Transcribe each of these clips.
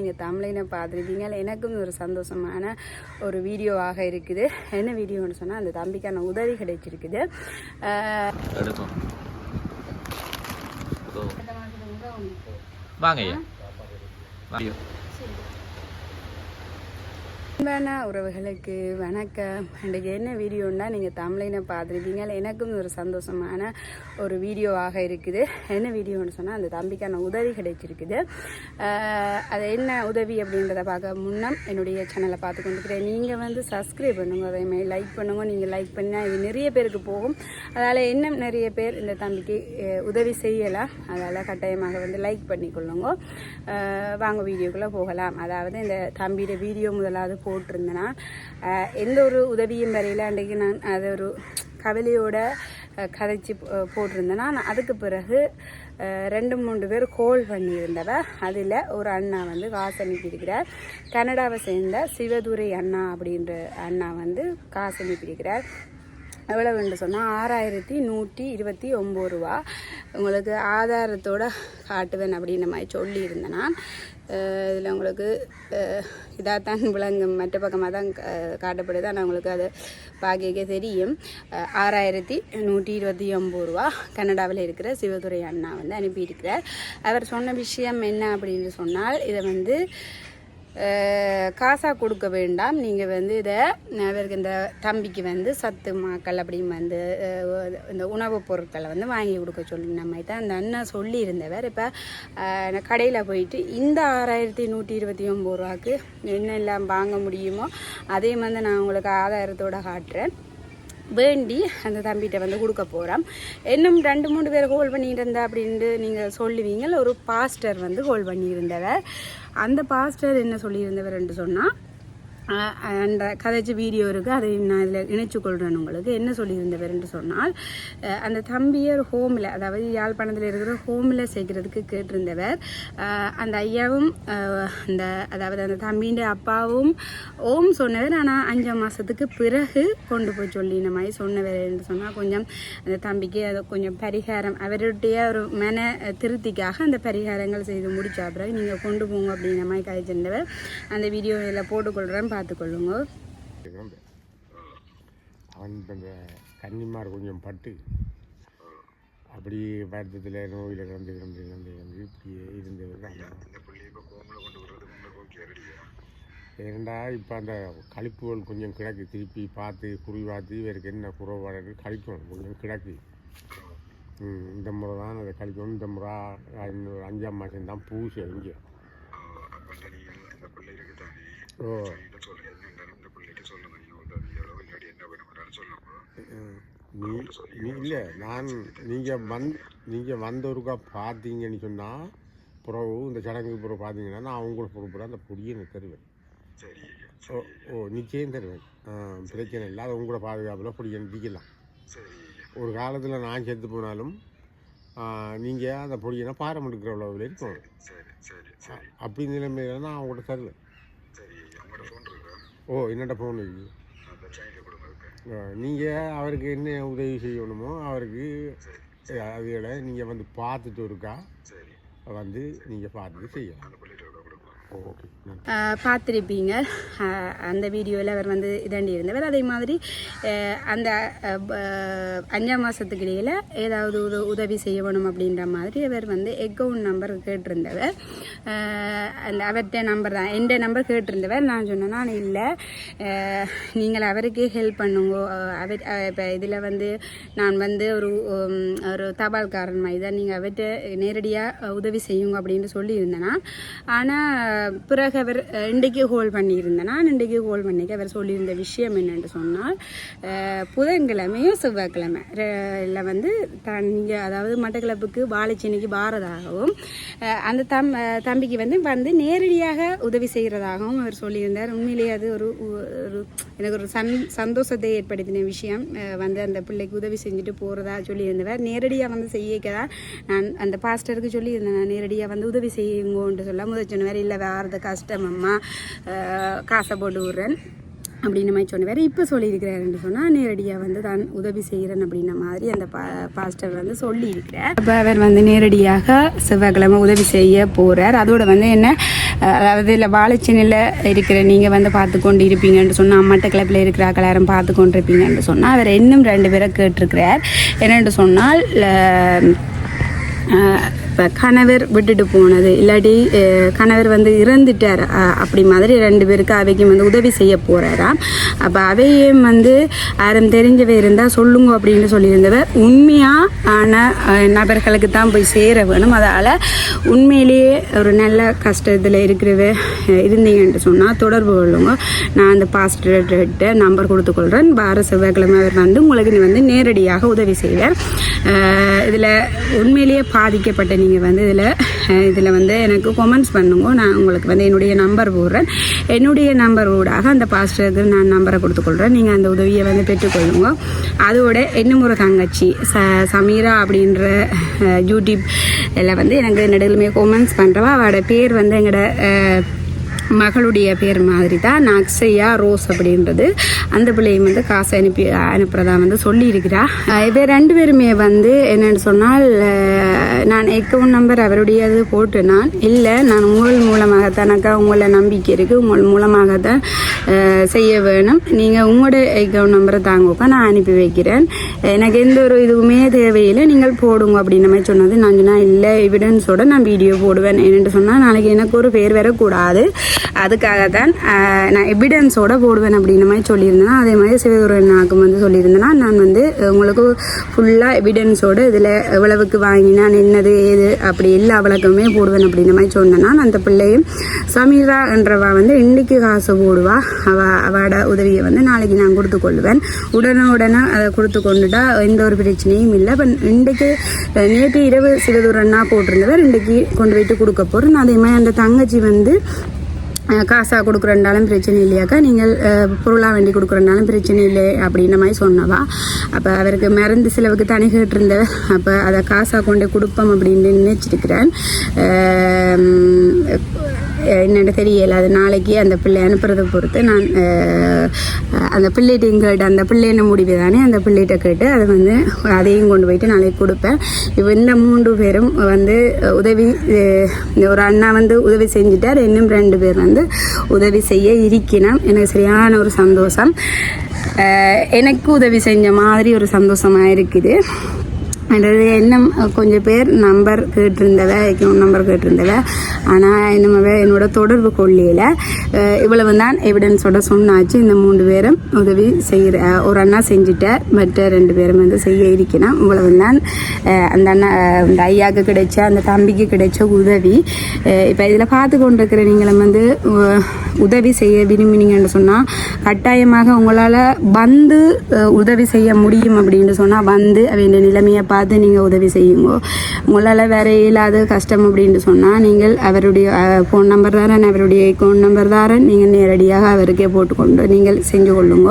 நீங்கள் தமிழினை பார்த்துருக்கீங்க எனக்கும் ஒரு சந்தோஷமான ஒரு வீடியோவாக இருக்குது. என்ன வீடியோன்னு சொன்னால் அந்த தம்பிக்கான உதவி கிடைச்சிருக்குது. வாங்க. அன்பான உறவுகளுக்கு வணக்கம். இன்றைக்கு என்ன வீடியோன்னா நீங்கள் தமிழினை பார்த்துருக்கீங்க. எனக்கும் ஒரு சந்தோஷமான ஒரு வீடியோவாக இருக்குது. என்ன வீடியோன்னு சொன்னால் அந்த தம்பிக்கான உதவி கிடைச்சிருக்குது. அது என்ன உதவி அப்படின்றத பார்க்க முன்னம் என்னுடைய சேனலை பார்த்து கொண்டிருக்கிறேன். நீங்கள் வந்து சப்ஸ்கிரைப் பண்ணுங்க அதேமாதிரி லைக் பண்ணுங்க. நீங்கள் லைக் பண்ணால் இது நிறைய பேருக்கு போகும். அதால் இன்னும் நிறைய பேர் இந்த தம்பிக்கு உதவி செய்யலாம். அதால் கட்டாயமாக வந்து லைக் பண்ணிக்கொள்ளுங்க. வாங்க வீடியோக்குள்ளே போகலாம். அதாவது இந்த தம்பியோட வீடியோ முதலாவது போட்டிருந்தேன்னா எந்த ஒரு உதவியும் வரையில அன்றைக்கு நான் அது ஒரு கவலையோட கதைச்சி போ- போட்டிருந்தேன்னா நான் அதுக்கு பிறகு ரெண்டு மூன்று பேர் கோல் பண்ணியிருந்தவ அதில் ஒரு அண்ணா வந்து காசு அனுப்பியிருக்கிறார் கனடாவை சேர்ந்த சிவதுரை அண்ணா அப்படின்ற அண்ணா வந்து காசு அனுப்பியிருக்கிறார் எவ்வளவுன்னு சொன்னால் ஆறாயிரத்தி நூற்றி இருபத்தி ஒம்பது ரூபா. உங்களுக்கு ஆதாரத்தோட காட்டுவேன் அப்படின்ற மாதிரி சொல்லியிருந்தேன் நான் இதில் உங்களுக்கு தான் விளங்கும் மற்ற பக்கமாக தான் கா- காட்டப்படுது. ஆனால் உங்களுக்கு அது பார்க்க தெரியும். ஆறாயிரத்தி நூற்றி இருபத்தி ஒம்பது ரூபா கனடாவில் இருக்கிற சிவதுரை அண்ணா வந்து அனுப்பியிருக்கிறார். அவர் சொன்ன விஷயம் என்ன அப்படின்னு சொன்னால் இதை வந்து காசாக கொடுக்க வேண்டாம். நீங்கள் வந்து இதை அவருக்கு இந்த தம்பிக்கு வந்து சத்து மாக்கள் அப்படின்னு வந்து இந்த உணவுப் பொருட்களை வந்து வாங்கி கொடுக்க சொல்லி நம்ம தான் அந்த அண்ணன் சொல்லியிருந்தவர். இப்போ கடையில் போயிட்டு இந்த ஆறாயிரத்தி நூற்றி இருபத்தி ஒம்பது ரூபாக்கு என்னெல்லாம் வாங்க முடியுமோ அதே வந்து நான் உங்களுக்கு ஆதாரத்தோடு காட்டுறேன். வேண்டி அந்த தம்பிகிட்ட வந்து கொடுக்க போகிறோம் இன்னும் ரெண்டு மூணு பேர் ஹோல் பண்ணியிருந்தா அப்படின்ட்டு நீங்கள் சொல்லுவீங்க ஒரு பாஸ்டர் வந்து ஹோல் பண்ணியிருந்தவர். அந்த பாஸ்டர் என்ன சொல்லியிருந்தவர் என்று சொன்னால் அந்த கதைச்சு வீடியோ இருக்குது அதை நான் இதில் இணைச்சு கொள்கிறேன் உங்களுக்கு. என்ன சொல்லியிருந்தவர்ன்னு சொன்னால் அந்த தம்பியை ஒரு ஹோமில் அதாவது யாழ்ப்பாணத்தில் இருக்கிற ஹோமில் சேர்க்கறதுக்கு கேட்டிருந்தவர். அந்த ஐயாவும் அந்த அதாவது அந்த தம்பியின் அப்பாவும் ஓம் சொன்னவர். ஆனால் அஞ்சு மாதத்துக்கு பிறகு கொண்டு போய் சொல்லி இந்த மாதிரி சொன்னவர் என்று சொன்னால் கொஞ்சம் அந்த தம்பிக்கு அது கொஞ்சம் பரிகாரம் அவருடைய ஒரு மன திருப்திக்காக அந்த பரிகாரங்கள் செய்து முடிச்ச பிறகு நீங்கள் கொண்டு போங்க அப்படிங்கிற மாதிரி கதைச்சிருந்தவர். அந்த வீடியோ இதில் போட்டுக்கொள்கிறேன் பார்த்து கொள்ளுங்க அவன் இந்த கன்னிமார் கொஞ்சம் பட்டு அப்படி வருத்தத்தில் நோயில் கிடந்து கிடந்து கிடந்து கிடந்து இப்படியே இருந்து ஏண்டா இப்போ அந்த கழிப்புகள் கொஞ்சம் கிடக்கு. திருப்பி பார்த்து குறி பார்த்து இவருக்கு என்ன குறைபாடு கழிக்கணும் கொஞ்சம் கிடக்கு. இந்த முறை தான் அதை கழிக்கணும். இந்த முறை இன்னொரு அஞ்சாம் மாதம் தான் பூசை இங்கே. ஓ. நீ நீ இல்லை நான் நீங்கள் வந் நீங்கள் வந்தவருக்கா பார்த்தீங்கன்னு சொன்னால் பிறகு இந்த சடங்குக்கு பிறகு பார்த்தீங்கன்னா நான் அவங்களுக்கு பொறுப்புற அந்த பொடியை நான் தருவேன். ஓ ஓ நிச்சயம் தருவேன். பிரச்சனை இல்லை அது உங்களோட பாதுகாப்பில் பொடியை நிற்கலாம் ஒரு காலத்தில் நான் செத்து போனாலும் நீங்கள் அந்த பொடியை பாரம் எடுக்கிற அளவில் இருக்கும் அ- அப்படி நிலைமையில நான் அவங்கள்ட்ட தருவேன். ஓ என்னோட ஃபோன் இருக்குது நீங்கள் அவருக்கு என்ன உதவி செய்யணுமோ அவருக்கு அதுகளை நீங்கள் வந்து பார்த்துட்டு இருக்கா? வந்து நீங்கள் பார்த்துட்டு செய்யலாம். பார்த்திருப்பீங்க. அந்த வீடியோவில் அவர் வந்து இதாண்டி இருந்தவர் அதே மாதிரி அந்த ப- அஞ்சாம் மாதத்துக்கு இடையில் ஏதாவது உத உதவி செய்யணும் அப்படின்ற மாதிரி அவர் வந்து எக்கவுண்ட் நம்பர் கேட்டிருந்தவர். அந்த அவர்கிட்ட நம்பர் தான். எந்த நம்பர் கேட்டிருந்தவர். நான் சொன்னேன் இல்லை. நீங்கள் அவருக்கே ஹெல்ப் பண்ணுங்க. அவர் இப்போ இதில் வந்து நான் வந்து ஒரு ஒரு தபால்காரன் மாதிரி தான். நீங்கள் அவர்கிட்ட நேரடியாக உதவி செய்யுங்க அப்படின்னு சொல்லியிருந்தேன்னா ஆனால் பிறகு அவர் இன்றைக்கு ஹோல் பண்ணியிருந்தேனா. இன்றைக்கு ஹோல் பண்ணிக்க அவர் சொல்லியிருந்த விஷயம் என்னென்று சொன்னால் புதன்கிழமையும் செவ்வாய்க்கிழமை. இல்லை வந்து தன் இங்கே அதாவது மட்டக்கிழப்புக்கு வாழைச்சேனிக்கு பாரதாகவும் அந்த தம் தம்பிக்கு வந்து வந்து நேரடியாக உதவி செய்கிறதாகவும் அவர் சொல்லியிருந்தார். உண்மையிலேயே அது ஒரு ஒரு எனக்கு ஒரு சந் சந்தோஷத்தை ஏற்படுத்தின விஷயம். வந்து அந்த பிள்ளைக்கு உதவி செஞ்சுட்டு போகிறதா சொல்லியிருந்தவர். நேரடியாக வந்து செய்யக்க தான் நான் அந்த பாஸ்டருக்கு சொல்லியிருந்தேன். நான் நேரடியாக வந்து உதவி செய்யுங்கோன்ட்டு சொல்ல முதல் சொன்னவர் இல்லை வாரது கஷ்டம் அம்மா காசை போட்டு விடுறேன் அப்படின்ற மாதிரி சொன்னவர். இப்போ சொல்லியிருக்கிறாருன்னு சொன்னால் நேரடியாக வந்து தான் உதவி செய்கிறேன் அப்படின்ன மாதிரி அந்த பா பாஸ்டர் வந்து சொல்லியிருக்கிறார். அப்போ அவர் வந்து நேரடியாக செவ்வாய்க்கிழமை உதவி செய்ய போகிறார் அதோட வந்து என்ன அதாவது இல்லை வாழைச்சினில் இருக்கிற நீங்கள் வந்து பார்த்து கொண்டு இருப்பீங்கன்னு சொன்னால் கிளப்பில் இருக்கிற எல்லாரும் பார்த்து கொண்டு இருப்பீங்கன்னு சொன்னால் அவர் இன்னும் ரெண்டு பேரை கேட்டிருக்கிறார். என்னென்று சொன்னால் இப்போ கணவர் விட்டுட்டு போனது. இல்லாட்டி கணவர் வந்து இறந்துட்டார். அப்படி மாதிரி ரெண்டு பேருக்கு அவைக்கும் வந்து உதவி செய்ய போகிறாராம் அப்போ அவையும் வந்து யாரும் தெரிஞ்சவை இருந்தால் சொல்லுங்க அப்படின்னு சொல்லியிருந்தவர். உண்மையான அஹ், நபர்களுக்கு தான் போய் சேர வேணும். அதால் உண்மையிலேயே ஒரு நல்ல கஷ்டத்தில் இருக்கிறவ இருந்தீங்கன்ட்டு சொன்னால் தொடர்பு கொள்ளுங்க. நான் அந்த பாஸ்டர்கிட்ட நம்பர் கொடுத்துக்கொள்கிறேன் வார செவ்வாய்க்கிழமை அவர் வந்து உங்களுக்கு வந்து நேரடியாக உதவி செய்வார். இதில் உண்மையிலேயே பாதிக்கப்பட்ட நீங்கள் வந்து இதில் இதில் வந்து எனக்கு கொமெண்ட்ஸ் பண்ணுங்க. நான் உங்களுக்கு வந்து என்னுடைய நம்பர் போடுறேன். என்னுடைய நம்பர் ஊடாக அந்த பாஸ்டருக்கு நான் நம்பரை கொடுத்துக்கொள்கிறேன் நீங்கள் அந்த உதவியை வந்து பெற்றுக்கொள்ளுங்க. அதோட இன்னும் ஒரு தங்கச்சி ச சமீரா அப்படின்ற யூடியூப் இதில் வந்து எனக்கு நடுவிலுமே கொமெண்ட்ஸ் பண்ணுறவா அவளோட பேர் வந்து எங்களோட மகளுடைய பேர் மாதிரி தான் நக்ஸையா ரோஸ் அப்படின்றது. அந்த பிள்ளையும் வந்து காசு அனுப்பி அனுப்புறதா வந்து சொல்லியிருக்கிறா. அஹ் ரெண்டு பேருமே வந்து என்னன்னு சொன்னால் நான் எக்கவுண்ட் நம்பர் அவருடையது போட்டு நான் இல்லை நான் உங்கள் மூலமாகத்தானக்கா உங்களை நம்பிக்கை இருக்குது உங்கள் மூலமாகத்தான் செய்ய வேணும். நீங்கள் உங்களோட அக்கௌண்ட் நம்பரை தாங்கக்கா நான் அனுப்பி வைக்கிறேன். எனக்கு எந்த ஒரு இதுவுமே தேவையில்லை. நீங்கள் போடுங்க அப்படின்ற மாதிரி சொன்னது நான் சொன்னால் இல்லை எவிடன்ஸோட நான் வீடியோ போடுவேன். என்னென்னு சொன்னால் நாளைக்கு எனக்கு ஒரு பேர் வரக்கூடாது. அதுக்காக தான் நான் எவிடன்ஸோட போடுவேன் அப்படின்ற மாதிரி சொல்லியிருந்தேன் அதே மாதிரி சிவகுரனாக்கும் வந்து சொல்லியிருந்தேன்னா நான் வந்து உங்களுக்கு ஃபுல்லாக எவிடன்ஸோட இதில் எவ்வளவுக்கு வாங்கினான் என்னது ஏது அப்படி எல்லா விளக்கமே போடுவேன் அப்படின்ற மாதிரி சொன்னேன்னா அந்த பிள்ளையும் சமீரா என்றவா வந்து இன்னைக்கு காசு போடுவா. அவ அவட உதவியை வந்து நாளைக்கு நான் கொடுத்து கொள்வேன் உடனே உடனே அதை கொடுத்து கொண்டுட்டா எந்த ஒரு பிரச்சனையும் இல்லை. இப்போ இன்றைக்கு நேற்று இரவு சிவதூரன்னா போட்டிருந்தவர் இன்றைக்கு கொண்டு போயிட்டு கொடுக்க போகிறேன் அதே மாதிரி அந்த தங்கச்சி வந்து காசாக கொடுக்குறனாலும் பிரச்சனை இல்லையாக்கா. நீங்கள் பொருளாக வேண்டி கொடுக்குறனாலும் பிரச்சனை இல்லை அப்படின்ற மாதிரி சொன்னவா. அப்போ அவருக்கு மருந்து செலவுக்கு தனி கேட்டிருந்த அப்போ அதை காசாக கொண்டு கொடுப்போம் அப்படின்னு நினைச்சிருக்கிறேன் என்னென்னு தெரியல. அது நாளைக்கு அந்த பிள்ளை அனுப்புறதை பொறுத்து நான் அந்த பிள்ளைகிட்டையும் கேட்டு அந்த பிள்ளைன முடிவு தானே அந்த பிள்ளைகிட்ட கேட்டு அதை வந்து அதையும் கொண்டு போயிட்டு நாளைக்கு கொடுப்பேன். இப்போ இந்த மூன்று பேரும் வந்து உதவி ஒரு அண்ணா வந்து உதவி செஞ்சுட்டார். இன்னும் ரெண்டு பேர் வந்து உதவி செய்ய இருக்கணும். எனக்கு சரியான ஒரு சந்தோஷம். எனக்கு உதவி செஞ்ச மாதிரி ஒரு சந்தோஷமாக இருக்குது. அதாவது இன்னும் கொஞ்சம் பேர் நம்பர் கேட்டிருந்தவ அக்கௌண்ட் நம்பர் கேட்டிருந்தவ ஆனால் இன்னும் என்னோட தொடர்பு கொள்ளையில் இவ்வளவு தான் எவிடன்ஸோட சொன்னாச்சு. இந்த மூன்று பேரும் உதவி செய்கிற ஒரு அண்ணா செஞ்சுட்டேன் மற்ற ரெண்டு பேரும் வந்து செய்ய இருக்கணும் இவ்வளவு தான் அந்த அண்ணா அந்த இந்த ஐயாவுக்கு கிடைச்ச அந்த தம்பிக்கு கிடைச்ச உதவி. இப்போ இதில் பார்த்து கொண்டிருக்கிற நீங்களும் வந்து உதவி செய்ய விரும்பினீங்கன்னு சொன்னால் கட்டாயமாக உங்களால் வந்து உதவி செய்ய முடியும் அப்படின்னு சொன்னால் வந்து அவங்க நிலைமையை பார்த்து நீங்கள் உதவி செய்யுங்க. உங்களால் வேறு இல்லாத கஷ்டம் அப்படின்னு சொன்னால் நீங்கள் அவருடைய ஃபோன் நம்பர் தாரன் அவருடைய அக்கௌண்ட் நம்பர் தாரன் நீங்கள் நேரடியாக அவருக்கே போட்டுக்கொண்டு நீங்கள் செஞ்சு கொள்ளுங்க.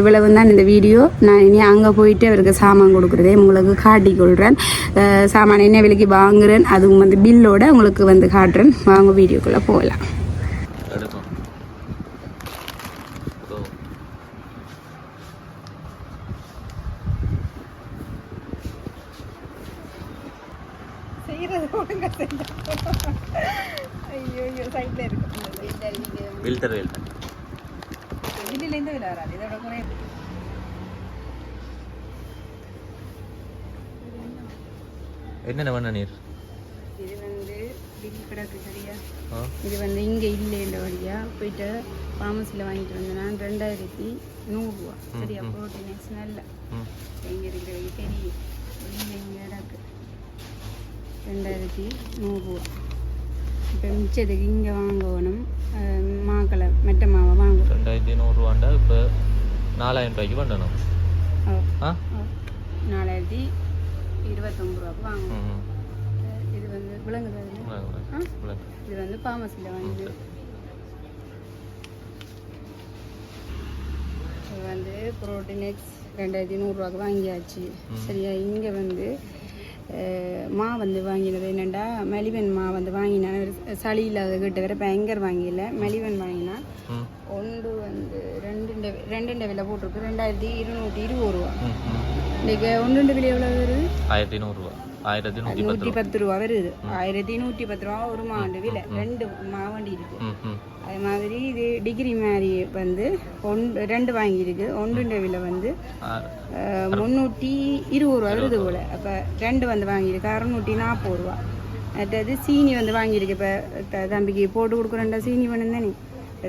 இவ்வளவு தான் இந்த வீடியோ. நான் இனி அங்கே போயிட்டு அவருக்கு சாமான் கொடுக்குறதே உங்களுக்கு காட்டிக்கொள்கிறேன் கொள்கிறேன் சாமான் என்ன விலைக்கு வாங்குறேன். அதுவும் வந்து பில்லோட உங்களுக்கு வந்து காட்டுறேன். வாங்க வீடியோக்குள்ளே போகலாம் எடுக்கும் ஓ செய்கிறது ஒழுங்கா செஞ்சோம் ஐயோ ஐயோ சைடில் இருக்கு வீழ்த்தர் வீழ்த்தர் வெளியிலேருந்து விட வராது இதோட குறைய என்னென்ன பண்ண நீர் இது வந்து பில் கிடக்கு சரியா? இது வந்து இங்கே இல்லைன்ற வழியா போயிட்டு ஃபார்மஸியில் வாங்கிட்டு வந்தேன் நான் ரெண்டாயிரத்தி நூறுரூவா சரியா? ப்ரோட்டீன் நல்ல எங்கே இருக்கிறது தெரியும் வெளியில் இங்கே கிடக்கு. ரெண்டாயிரத்தி நூறுரூவா இப்போ மிச்சத்துக்கு இங்கே வாங்கணும். மாக்களை மெட்ட மாவை வாங்கணும். ரெண்டாயிரத்தி நூறுரூவாண்டா இப்போ நாலாயிரம் ரூபாய்க்கு பண்ணணும். ஆ. நாலாயிரத்தி இருபத்தொம்பது ரூபாய்க்கு வாங்கணும். இது வந்து விலங்குது அதில் ஆ? ம் இது வந்து ஃபார்மஸியில் வாங்கி இது வந்து ப்ரோட்டீன் எக்ஸ் ரெண்டாயிரத்தி நூறுரூவாக்கு வாங்கியாச்சு. சரியா இங்கே வந்து மா வந்து வாங்கினது. என்னென்னா மெலிவன் மா வந்து வாங்கினான் சளி இல்லாத கிட்ட வேற பயங்கர வாங்கியில. மெலிவன் வாங்கினான் ம். ஒன்று வந்து ரெண்டு ரெண்டு விலை போட்டிருக்கு. ரெண்டாயிரத்தி இருநூற்றி இருபது ரூபா. இன்றைக்கு ஒன்று விலை எவ்வளோ வருது? ஆயிரத்தி நூறுரூவா. ஆயிரத்தி நூற்றி பத்து ரூபா வருது ஆயிரத்தி நூற்றி பத்து ரூபா ஒரு மாண்டு விலை ரெண்டு மாவண்டி இருக்கு அது மாதிரி இது டிகிரி மாதிரி வந்து ஒன் ரெண்டு வாங்கியிருக்கு ஒன்றுன்ற விலை வந்து முந்நூற்றி இருபது ரூபா வருது போல அப்போ ரெண்டு வந்து வாங்கியிருக்கு அறநூற்றி நாற்பது ரூபா அடுத்தது சீனி வந்து வாங்கியிருக்கு இப்போ தம்பிக்கு போட்டு கொடுக்குறேன்டா சீனி வேணும் தானே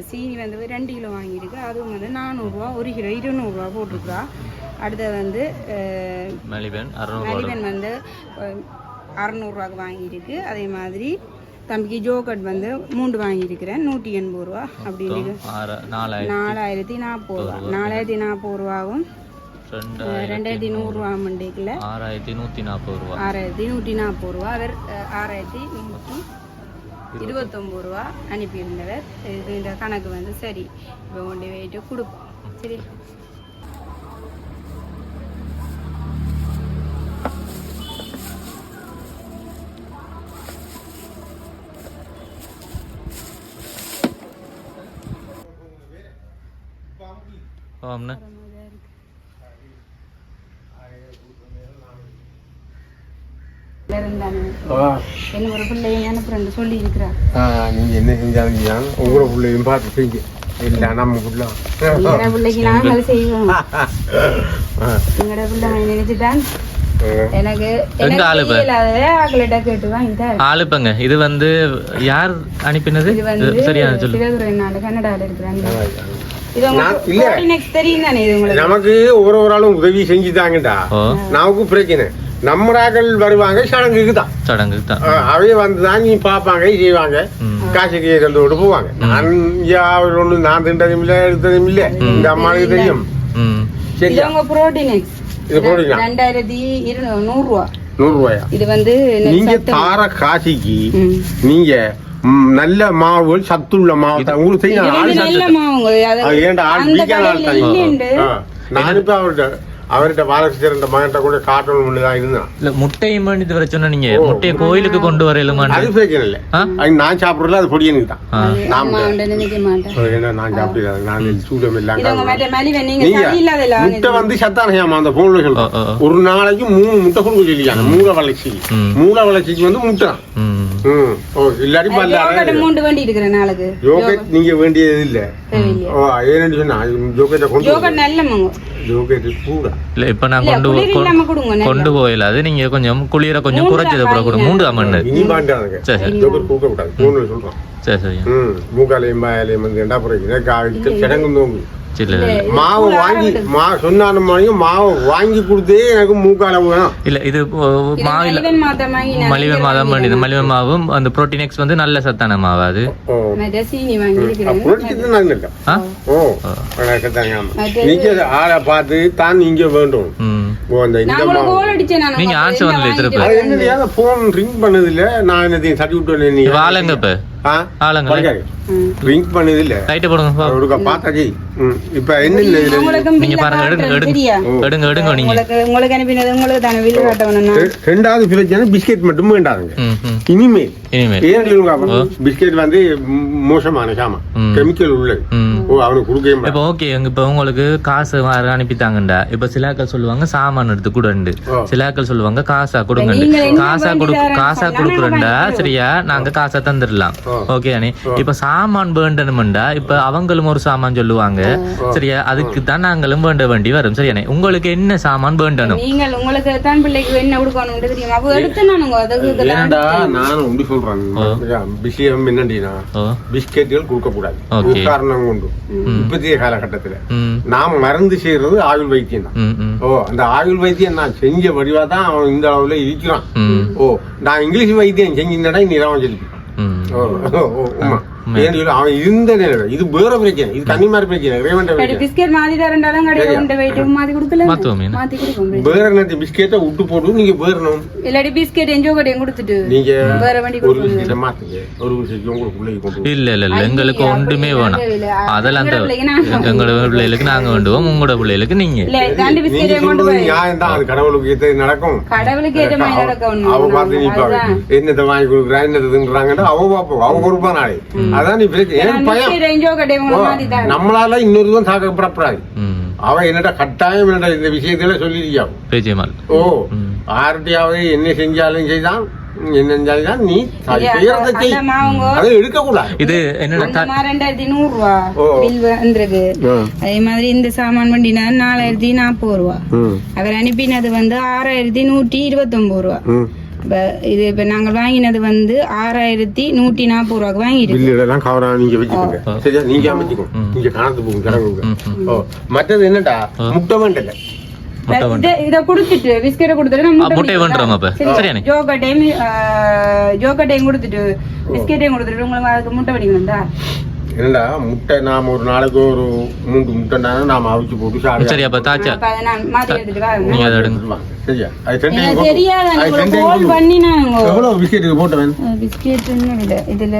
சீனி வந்து ரெண்டு கிலோ வாங்கியிருக்கு. அதுவும் வந்து நானூறுரூவா ஒரு கிலோ இருநூறுவா போட்டிருக்குறா அடுத்தது வந்து மெலிபன் வந்து அறநூறுவாக்கு வாங்கியிருக்கு. அதே மாதிரி தம்பிக்கு ஜோக்கட் வந்து மூன்று வாங்கியிருக்கிறேன். நூற்றி எண்பது ரூபா. அப்படின்னு நாலாயிரத்தி நாற்பது ரூபா. நாலாயிரத்தி நாற்பது ரூபாவும் ரெண்டாயிரத்தி நூறுரூவா மண்டிக்கில் ஆறாயிரத்தி நூற்றி நாற்பது ரூபா. ஆறாயிரத்தி நூற்றி நாற்பது ரூபா. அவர் ஆறாயிரத்தி நூற்றி இருபத்தொம்பது ரூபா அனுப்பியிருந்தவர். இது இந்த கணக்கு வந்து சரி. இப்போ கொண்டு போயிட்டு கொடுப்போம். சரி. ஆமாண்ணே இருந்தானே என்ன ஒரு அனுப்புறேன்னு சொல்லி இருக்கிறார் நீங்கள் என்ன செஞ்சாலும் உங்களோட பிள்ளையும் பார்த்து செய்ய இல்லை நமக்குள்ள எங்கட பிள்ளைக்கு நாங்கள் செய்வோம். எங்கட பிள்ளை நினைச்சுட்டான். எனக்கு எங்க ஆளு இப்ப? இல்லாத ஆக்கள்கிட்ட கேட்டு ஆளுப்பங்க இது வந்து யார் அனுப்பினது? சரியான சொல்லு. கன்னடாவில் இருக்கிறாங்க நமக்கு ஒரு ஒரு ஆளும் உதவி செஞ்சுதாங்கடா நமக்கு பிரச்சனை. நம்மராக்கள் வருவாங்க சடங்குக்கு தான் சடங்கு தான் அவைய வந்துதான் நீ பார்ப்பாங்க செய்வாங்க. காசுக்கு தந்து விட்டு போவாங்க. நான் அவர் ஒண்ணு நான் தின்றதும் இல்லை எடுத்ததும் இல்லை. இந்த அம்மாவுக்கு தெரியும். இது போடுங்க ரெண்டாயிரத்தி இரு நூறு ரூபா நூறு ரூபாயா இது வந்து நீங்க தார காசிக்கு. நீங்க நல்ல மாவு சத்துள்ள மாவு தான். உங்களுக்கு தெரியும் வந்து ஏன்டா ஆள் அந்த அவர்கிட்ட அவர்கிட்ட பாலகிருஷ்ணன் மகன்கிட்ட கூட காட்டணும்னு தான் இருந்தான். இல்ல முட்டையும் பண்ணிட்டு வர சொன்ன நீங்க. முட்டையை கோயிலுக்கு கொண்டு அது வரையிலுமான்னு பிரச்சனை இல்லை? அது நான் சாப்பிடுறதுல அது பொடி எனக்கு தான். நான் ஏன்னா நான் சாப்பிட்டு நான் சூடம் இது இல்லாம மேட்ட வந்து சத்தான அந்த போன்ல ஓ. ஒரு நாளைக்கு மூணு முட்டை கொடுக்க சொல்லியாங்க மூளை வளர்ச்சி. ம். மூளை வளர்ச்சிக்கு வந்து முட்டை. இல்லாட்டி யோகட் பல்ல மூண்டு வேண்டி இருக்கிற நாளுக்கு. யோகட் நீங்க வேண்டியது இல்ல. ஏன்னு சொன்னா யோகட்டை கொண்டு யோகட் நல்ல யோகட் இல்ல இப்ப நான் கொண்டு. கொண்டு போயில அது நீங்க கொஞ்சம் குளிர கொஞ்சம் குறைச்சது அப்புறம் கூட மூன்று பாண்டாங்க சரி சரி. சரி சரி. ம் மூக்காலையும் பாயாலையும் வந்து ரெண்டா புறம் எனக்கு கிடங்கு இல்ல, இல்ல. மாவு வாங்கி மா சொன்னான மாவு வாங்கி கொடுத்தே எனக்கு மூக்கால வேணும் இல்ல இது இது வாங்கி நான் மலிவ மாதம் பண்ணிது மலிவ மாவும் அந்த புரோட்டீன் எக்ஸ் வந்து நல்ல சத்தான மாவு அது? இல்லை ஆளை பார்த்து தான் நீங்க வேண்டும். ம். ஓ அந்த இந்த நான் உங்களுக்கு மாவு. கோல் அடிச்சேன் நான். நீங்க ஆன்சர் பண்ணல திருப்பி. போன் ரிங் பண்ணது இல்ல நான் என்னதையும் விட்டு நீ. இப்ப. ரிங் பண்ணது இல்ல லைட்டை போடுங்க. ஒருக்கா பார்த்தாச்சி. ம். இப்ப என்ன இல்ல இதுல? நீங்க பாருங்க எடுங்க எடுங்க எடுங்க எடுங்க நீங்க. உங்களுக்கு உங்களுக்கு அனுப்பினது உங்களுக்கு தானே வில்லு காட்டணும்னா ரெ- ரெண்டாவது பிரச்சனை பிஸ்கெட் மட்டும் வேண்டாதுங்க. இனிமேல். இனிமேல். ஏன் சொல்லுங்க பிஸ்கெட் வந்து மோசமான சாமான். கெமிக்கல் உள்ளது. ம். ஓ அவனுக்கு கொடுக்கவே மாட்டான். இப்போ ஓகே இப்போ உங்களுக்கு காசு அனுப்பித்தாங்கண்டா இப்போ சிலாக்கள் சொல்லுவாங்க சாமான் எடுத்து கொடுண்டு. சிலாக்கள் சொல்லுவாங்க காசா என்ன காசா கொடு காசா நான் சரியா? நாங்க காசா தந்துடலாம். ஓகே அண்ணே. இப்போ சாமான் வேண்டணுமெண்டா? இப்போ அவங்களும் ஒரு சாமான் சொல்லுவாங்க. சரியா? அதுக்கு தான் நாங்களும் வேண்ட வேண்டி வரும். சரியானே உங்களுக்கு என்ன சாமான் வேண்டணும்? நீங்கள் உங்களுக்கு தான் பிள்ளைக்கு என்ன கொடுக்கணும்னு தெரியுமா? அப்போ எடுத்து நான் உங்க அதுக்கு ஏன்டா நானும் உண்டி சொல்றேன். விஷயம் என்னண்டினா ஓ. பிஸ்கெட்டுகள் கொடுக்க கூடாது காரணம் உண்டு. இப்பத்திய காலகட்டத்துல. நாம் மருந்து செய்யறது ஆயுள் வைத்தியம் தான். ஓ அந்த ஆயுள் வைத்தியம் நான் செஞ்ச வடிவா தான் அவன் இந்த அளவுல இருக்கிறான். ஓ நான் இங்கிலீஷ் வைத்தியம் செஞ்சிருந்தா நீ தான் சொல்லி ம் ஓ ஓ, ஓ, உம்மா ஏன்னு சொல்லி அவன் இருந்த நேரம் இது வேற பிரச்சனை. இது கன்னிமாரி பிரச்சனை. பிஸ்கெட் தரண்டாலும் கடையில் மாத்தி கொடுக்கல. மாத்துவோம் மீனா. மாத்தி கொடுக்கும் வேற நேரத்து பிஸ்கெட்டை விட்டு போட்டு நீங்க வேறணும். இல்லாட்டி பிஸ்கெட் என்ஜோ கடையும் கொடுத்துட்டு நீங்க வேற வண்டி ஒரு விஷயத்தை மாத்துங்க. ஒரு உங்களுக்கு கொண்டு. இல்ல இல்ல இல்ல. எங்களுக்கு ஒன்றுமே வேணாம். இல்ல. அதெல்லாம் எங்களோட பிள்ளைகளுக்கு நாங்க வேண்டுவோம் உங்களோட பிள்ளைகளுக்கு நீங்க. நியாயம் தான் அது கடவுளுக்கு நடக்கும். கடவுளுக்கு ஏற்ற மாதிரி அவ நடக்கணும். பார்த்து நிப்பாங்க என்னத்தை வாங்கி கொடுக்குறா என்னத்தை தின்றாங்கன்னு அவ பார்ப்போம் அவ பொறுப்பா நாளே அதான் நீ மாத்தி தரேன் நம்மளால இன்னொருவன் தாக்கப்படப்படாது ம். அவ என்னடா கட்டாயம் என்னடா இந்த விஷயத்துல சொல்லிருக்கியா ஓ ஆர்டியாவது என்ன செஞ்சாலும் செய்தான் இது அதே மாதிரி இந்த சாமான் வண்டினா நாலாயிரத்தி நாற்பது ரூபா. அவர் அனுப்பினது வந்து ஆறாயிரத்தி நூற்றி இருபத்தொன்பது ரூபா. இப்ப இது இப்ப நாங்க வாங்கினது வந்து ஆறாயிரத்தி நூற்றி நாற்பது ரூபாய்க்கு வாங்கிட்டு பில்லு எல்லாம் கவரா நீங்க வச்சுக்கோங்க சரியா? நீங்க அமைச்சுக்கோ. நீங்க கணக்கு போங்க கிடங்குங்க ஓ மற்றது என்னடா? முட்டை வேண்டல. முட்டை இத இத கொடுத்துட்டு பிஸ்கெட்டை கொடுத்துட்டு முட்டையை வேண்டுறோம் அப்ப. சரியானே. ஜோக்கா டைம் ஜோக்கா டைம் கொடுத்துட்டு பிஸ்கெட்டையும் கொடுத்துட்டு உங்களுக்கு அதுக்கு முட்டை வடிக்கணும் தான் என்னடா முட்டை நாம ஒரு நாளைக்கு ஒரு மூன்று முட்டைனா நாம அவிச்சு போட்டு சாப்பிட சரி அப்ப தாச்சா. நீங்க அதை எடுங்க. சரியா? அது தெரியாத பண்ணி நான் எவ்வளவு பிஸ்கெட்டுக்கு போட்டவன்? பிஸ்கெட் இல்லை. இதுல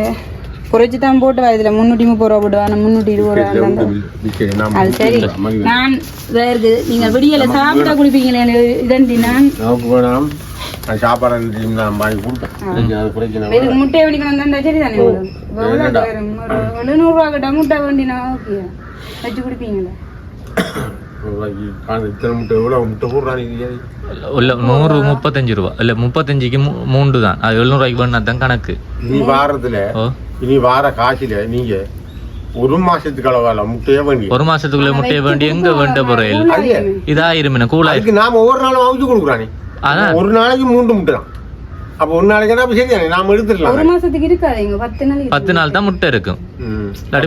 குறைச்சி தான் போட்டு இதுல முந்நூற்றி முப்பது ரூபா வா முந்நூற்றி இருபது ரூபா அது சரி. நான் வேறு நீங்க விடியல சாப்பிட்டா குடிப்பீங்களே இதண்டி நான். நான் சாப்பாடு அன்னைக்கு நான் வாங்கி கொடுப்பேன். இதுக்கு முட்டையை வடிக்கணும் தான் சரி தானே எழுநூறுவா கிட்ட முட்டை வண்டினா ஓகே. வச்சு குடிப்பீங்களா முட்டை முட்டை நூறு முப்பத்தஞ்சு ரூபா. இல்ல முப்பத்தஞ்சுக்கு மூ- மூன்று தான். அது எழுநூறு ரூபாய்க்கு பண்ணா தான் கணக்கு. இனி வாரத்துல ஓ. இனி வார காசுல நீங்க ஒரு மாசத்துக்கு அளவால முட்டையே வேண்டி ஒரு மாசத்துக்குள்ள முட்டையை வேண்டி எங்க வேண்ட போறேன். இதாயிரும். கூலா அதுக்கு நாம ஒவ்வொரு நாளும் அவிச்சு கொடுக்குறானே அதான். ஒரு நாளைக்கு மூன்று முட்டை தான். அப்ப ஒரு நாளைக்கு என்ன சரி தானே நாம எடுத்துடலாம். ஒரு மாசத்துக்கு இருக்காதுங்க பத்து நாள் பத்து நாள் தான் முட்டை இருக்கும்.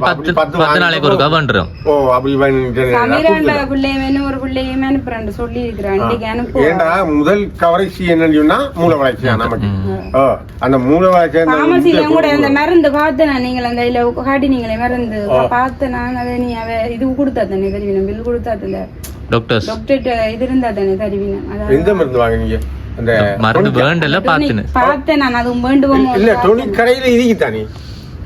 பத்து பத்து நாளைக்கு ஒரு கவன்றோம் ஓ அப்படி பண்ணிட்டு சமீராண்ட பிள்ளைய வேணும் ஒரு பிள்ளையும் அனுப்புறேன் சொல்லி இருக்கிறேன் ஏண்டா முதல் கவரேஜ் என்னன்னு சொன்னா மூளை வளர்ச்சி தான் நமக்கு? ஓ அந்த மூளை வளர்ச்சி அந்த பாமசியில கூட அந்த மருந்து பார்த்தேன் நான். நீங்கள் அந்த இதுல காட்டினீங்களே மருந்து. பார்த்தேன் நான் அதை நீ அவ இது கொடுத்தா தானே தருவினம் பில் கொடுத்தா தானே. டாக்டர்ஸ் டாக்டர்கிட்ட இது இருந்தா தானே தருவினம் அதான். எந்த மருந்து வாங்குனீங்க? அந்த மருந்து வேண்டல பாத்துன்னு பார்த்தேன். நான் அதுவும் வேண்டுவோமோ இல்ல தொழில் கடையில இருக்குதானே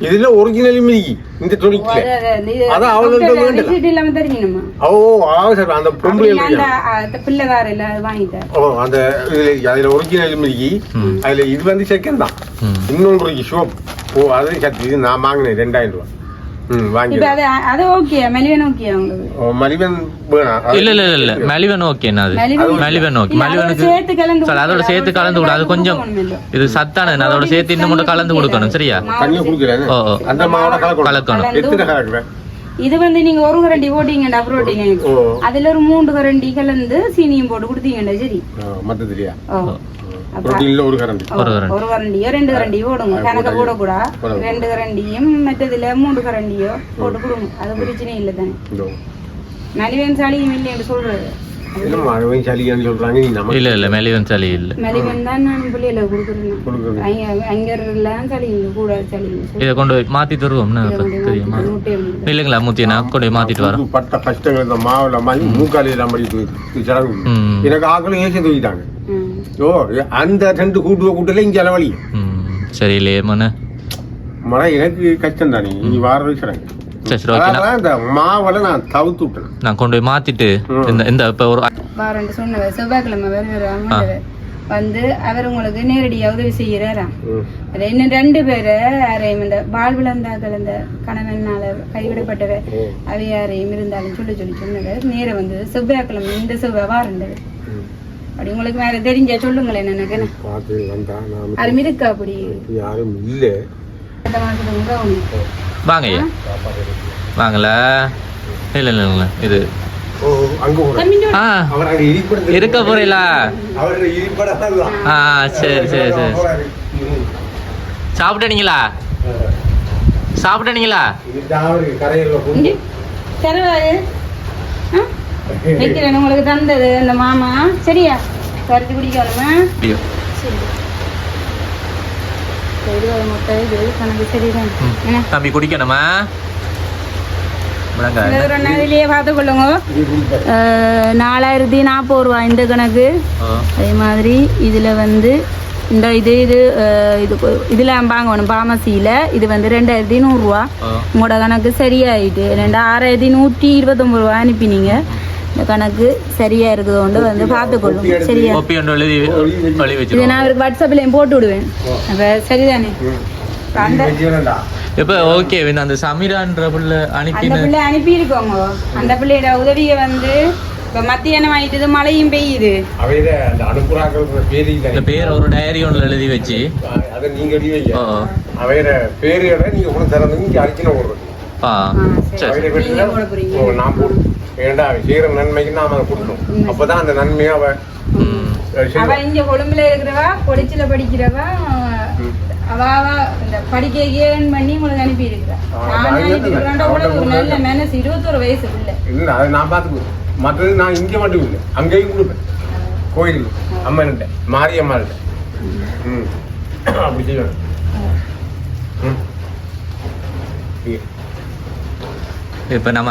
இதுல ஒரிஜினலும் இருக்கு இந்த தொழிற்ல அது- அது- அது அவங்கள்ட்ட வேண்டல. இல்லாம தருவினமா ஓ அவசரம் அந்த பொம்பளை அந்த அந்த பிள்ளை வேற இல்ல அது வாங்கிட்டேன் ஓ அந்த இதுல இருக்கு. அதுல ஒரிஜினலும் இருக்கு அதுல இது வந்து செகண்ட் தான். இன்னொன்று இருக்கு ஷோப் ஓ அது சத்து இது நான் வாங்கினேன் ரெண்டாயிரம் ரூபாய். இப்ப அது அது ஓகே மெலிவன் ஓகே உங்களுக்கு ஓ, மலிவன் வேணாம் அது- இல்ல இல்ல இல்ல இல்ல மெலிவன் ஓகேண்ணா அது மெலிவன் மெலிவன் ஓகே இல்ல, அதோட மெலிவனுக்கு சேர்த்து கலந்து சரி, அதோட சேர்த்து கலந்து விடு அது கொஞ்சம் இது சத்தானது அதோட சேர்த்து இன்னும் மட்டும் கலந்து கொடுக்கணும் சரியா ஓ அந்த மாவோட கலக்கணும் இது வந்து நீங்க ஒரு கரண்டி போட்டீங்கடா புரோட்டீன் அதுல ஒரு மூன்று கரண்டி கலந்து சீனியும் போட்டு கொடுத்தீங்கடா சரி ஒரு கரண்டி ஒரு கரண்டி ஒரு கரண்டியோ ரெண்டு கரண்டியோ போடுங்க கணக்க போடக்கூடா ரெண்டு கரண்டியும் மற்றதுல மூன்று கரண்டியோ போட்டு கொடுங்க அது பிரச்சனை இல்லை தானே இதோ. மலிவன் சாலியும் இல்லை என்று சொல்றது இல்ல இல்ல மெலிவன் சளி இல்ல மலிவன் தான் நான் பிள்ளையில கொடுக்குறேன் கொடுக்குறது அங்க அங்க எல்லாம் சளி இல்லை கூட சளி இல்லை இதை கொண்டு போய் மாத்தி தருவோம்னு இப்ப தெரியுமா முட்டை இல்லைங்களா மூத்தி நான் கொண்டு போய் மாத்திட்டு வரேன் புது பட்ட கஷ்டங்கள் இந்த மாவுல மாதிரி மூக்காலி எல்லாம் படித்து சிறகு ம் எனக்கு ஆக்களும் ஏசி தூக்கிட்டாங்க ம். ஓ அந்த ரெண்டு கூட்டுவ கூட்டல இங்க அளவலி ம் சரி இல்லையே மன மழை எனக்கு கஷ்டம் தானே நீ வார சிறங்க சரி ஓகே. மாவலை நான் தவிர்த்து விட்டேன். நான் கொண்டு போய் மாத்திட்டு இந்த இந்த இப்ப ஒரு வாரண்டு சொன்னவர் செவ்வாய்க்கிழமை வருவார் வந்து அவர் உங்களுக்கு நேரடியாக உதவி செய்கிறாராம். ம். அது இன்னும் ரெண்டு பேரை யாரையும் இந்த வாழ்விழந்தாக்கள் இந்த கணவனால கைவிடப்பட்டவர் அவை யாரையும் இருந்தாலும் சொல்லி சொல்லி சொன்னவர். நேரம் வந்து செவ்வாய்க்கிழமை இந்த செவ்வாய் வாரண்டது ம். அப்படி உங்களுக்கு வேற தெரிஞ்சா சொல்லுங்களேன் எனக்கு பார்த்து வந்தா அது இருக்கா அப்படி? யாரும் இல்லை. வாங்க ஐயா வாங்கல. இல்ல இல்ல இல்ல இது. இருக்க போறீங்களா ஆ சரி சரி சரி. சாப்பிட்டீங்களா சாப்பிட்டீங்களா வைக்கிறேன் உங்களுக்கு தந்தது அந்த மாமா. சரியா? கருத்து குடிக்கணுமா? தம்பி குடிக்கணுமா? நாளிலேயே பார்த்துக்கொள்ளுங்க. அஹ், நாலாயிரத்தி நாற்பது ரூபா இந்த கணக்கு. அதே மாதிரி இதில் வந்து இந்த இது இது இது இதில் வாங்கணும் பாமசியில் இது வந்து ரெண்டாயிரத்தி நூறுரூவா உங்களோட கணக்கு சரியாயிட்டு ரெண்டு ஆறாயிரத்தி நூற்றி இருபத்தொம்பது ரூபா அனுப்பினீங்க. இந்த கணக்கு சரியா இருக்குதோண்டு வந்து பார்த்துக்கொள்ளுங்க சரியா? இது நான் அவருக்கு வாட்ஸ்அப்லையும் போட்டு விடுவேன். அப்போ சரிதானே? இப்ப அந்த ஓகே அந்த சமீரான்ற புள்ள அந்த அனுப்பின பிள்ளை அனுப்பியிருக்கோங்க அந்த பிள்ளையோட உதவியை வந்து இப்போ மத்தியானம் ஆயிட்டுது மழையும் பெய்யுது அந்த இந்த பேர் ஒரு டைரி ஒன்று எழுதி வச்சு அதை நீங்க எழுதி வைங்க ஓ அவையில பேரோட நீங்க கூட அடிச்சுன போடுறது ஆ ஆ, சரி. நான் ஏண்டா செய்யற நன்மைக்கு நாம அதை கொடுக்கணும். அப்பதான் அந்த நன்மையை அவ. இங்க கொழும்புல இருக்கிறவா பொடிச்சில படிக்கிறவா அவ அவ இந்த படிக்க ஏன் பண்ணி உங்களுக்கு அனுப்பி இருக்கிறா ஆ, நான் அது அனுப்பியிருக்கிறேன் அவட்ட ஒரு கொடுங்க. நல்ல மனசு இருபத்தொரு வயசு இல்லை இல்ல அதை நான் பார்த்துக்குவேன் மற்றது நான் இங்க மட்டும் இல்லை. அங்கேயும் கொடுப்பேன். கோயில் அம்மன்கிட்ட மாரியம்மாள்கிட்ட. ம். அப்படி செய்வேன். ம். இப்போ நம்ம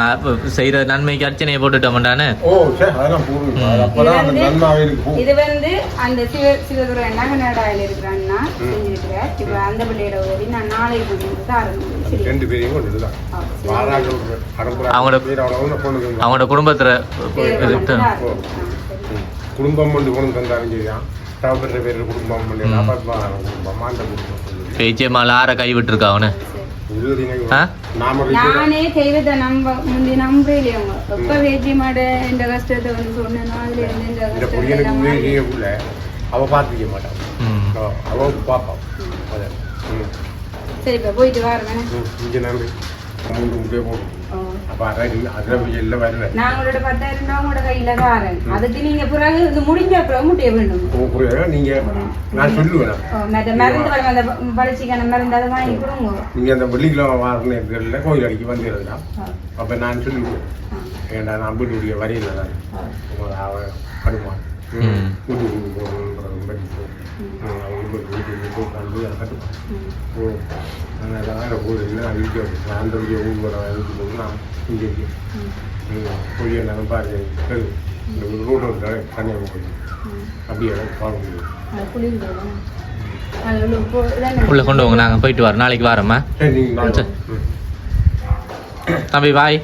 செய்யற நன்மைக்கு அர்ச்சனையை போட்டுட்டோம்டானே ஓ சரி அதெல்லாம் போடுங்க. அது அப்பதான் அந்த நன்மை அவைகளுக்கு போகும் இது வந்து அந்த சிவ சிவதுரை நகநாடாயில் இருக்கிறான்னா செஞ்சிருக்கிறார். இப்போ அந்த பிள்ளையோட நான் சரி. ரெண்டு பேரையும் கொண்டு இதுதான் அவங்களோட- அவங்களோட குடும்பத்துல. குடும்பம் கொண்டு கொண்டு தந்தாலும் சரிதான் பேர் குடும்பம் பண்ணி குடும்பம்? அந்த குடும்பம். பேச்சியம்மால ஆற கை விட்டுருக்கா அவனு. பொடியனுக்கு எல்லாம் உதவி செய்யக்குள்ள அவ பார்த்துக்க மாட்டான் ம் அவ- அவளுக்கு பார்ப்பான் அதான் ம் சரி இப்ப போயிட்டு வரேன் இங்கே நன்றி உங்களோட பத்தாயிரம் ரூபாய் உங்களோட கையில தாரேன் அதுக்கு நீங்க பிறகு இது முடிஞ்ச அப்புறம் முட்டைய வேண்டும். நீங்கள் நான் சொல்லுவேன். மருந்து அந்த பளிச்சிக்கான மருந்து அதை வாங்கி கொடுங்க. நீங்க அந்த வெள்ளிக்கிழமை வார நேரத்தில் கோயில் அடிக்க வந்துடுறா அப்போ நான் சொல்லிவிடுவேன் ஏன்டா நான் வீட்டுடைய வரையில் தான் அவன் ம். வீட்டு வீட்டு போகணுன்றது பற்றி அவங்க வீட்டு வீட்டு உட்காந்து அதை கட்டுப்பான் ஓ நான் வேறு ஊர் இல்லை நான் வீட்டு நான் அந்த வீடியோ ஊர் வர வீட்டு போது நான் இங்கே பொழிய நான் பாருங்க இந்த ரோடு ஒரு அப்படியே பார்க்க முடியும் உள்ள கொண்டு வாங்க நாங்க போயிட்டு வரோம் நாளைக்கு வரோம்மா நீங்கள். தம்பி பாய்